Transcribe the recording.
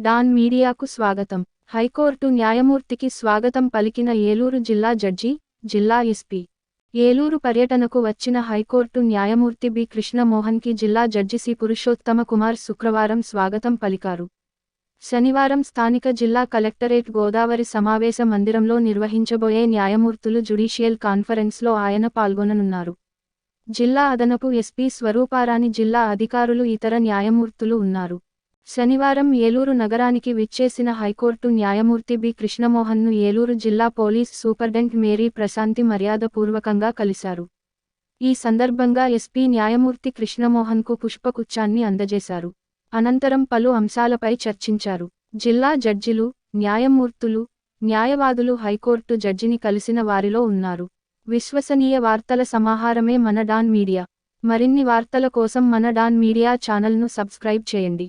Don మీడియాకు స్వాగతం. High court న్యాయమూర్తికి స్వాగతం పలికిన ఏలూరు జిల్లా జడ్జి జిల్లా ఎస్పీ. ఏలూరు పర్యటనకు వచ్చిన హైకోర్టు న్యాయమూర్తి బి. కృష్ణమోహన్కి జిల్లా జడ్జి సి. పురుషోత్తమ కుమార్ శుక్రవారం స్వాగతం పలికారు. శనివారం స్థానిక జిల్లా కలెక్టరేట్ గోదావరి సమావేశ మందిరంలో నిర్వహించబోయే న్యాయమూర్తులు జుడిషియల్ కాన్ఫరెన్స్లో ఆయన పాల్గొననున్నారు. జిల్లా అదనపు ఎస్పీ స్వరూపారాణి జిల్లా అధికారులు ఇతర న్యాయమూర్తులు ఉన్నారు. శనివారం ఏలూరు నగరానికి విచ్చేసిన హైకోర్టు న్యాయమూర్తి బి. కృష్ణమోహన్ను ఏలూరు జిల్లా పోలీస్ సూపర్డెంట్ మేరీ ప్రశాంతి మర్యాదపూర్వకంగా కలిశారు. ఈ సందర్భంగా ఎస్పీ న్యాయమూర్తి కృష్ణమోహన్కు పుష్పగుచ్చాన్ని అందజేశారు. అనంతరం పలు అంశాలపై చర్చించారు. జిల్లా జడ్జిలు న్యాయమూర్తులు న్యాయవాదులు హైకోర్టు జడ్జిని కలిసిన వారిలో ఉన్నారు. విశ్వసనీయ వార్తల సమాహారమే మన డాన్ మీడియా. మరిన్ని వార్తల కోసం మన డాన్ మీడియా ఛానల్ను సబ్స్క్రైబ్ చేయండి.